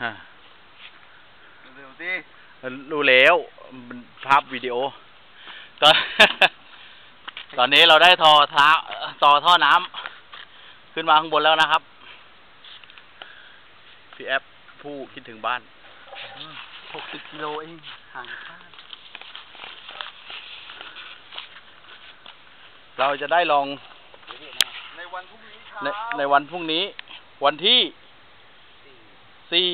ฮะเร็วสิรู้แล้วมันภาพวิดีโอตอนตอนนี้เราได้ทอท้าต่อท่อน้ำขึ้นมาข้างบนแล้วนะครับ พี่แอฟผู้คิดถึงบ้านหกสิบกิโลเองห่างบ้านเราจะได้ลองในวันพรุ่งนี้ครัในในวันพรุ่งนี้ วันที่ สี่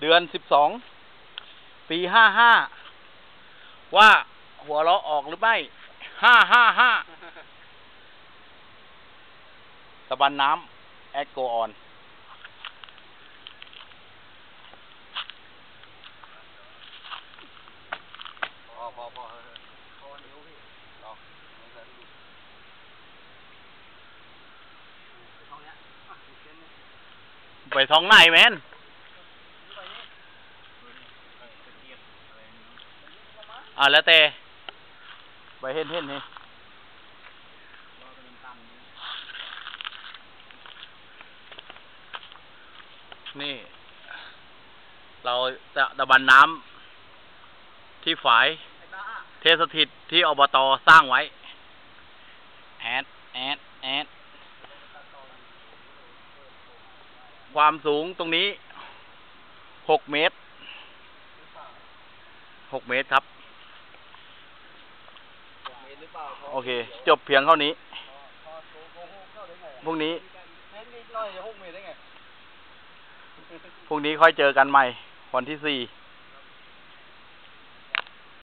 เดือนสิบสองปีห้าห้าว่าหัวเราะออกหรือไม่ห้าห้าห้าตะบันน้ำแอดโกออนพอพอพอพอนิ้วพี่ลองลองใส่ดูตรงเนี้ยอะอีกเส้นหนึ่งไปท้องไหนแมน อ่าแล้วแต่ไปเห็นเห็นนี่นี่ เราจะตะบันน้ำที่ฝายไอ้บ้าเทศถิตที่อบตสร้างไว้ แอด แอด แอด ความสูงตรงนี้หกเมตรหกเมตรครับ เมตรหรือเปล่า โอเค จบเพียงเท่านี้พอโกโก้เข้าได้ไงพรุ่งนี้เส้นนิดหน่อยจะหกเมตรได้ไงพรุ่งนี้ค่อยเจอกันใหม่ วันที่สี่ค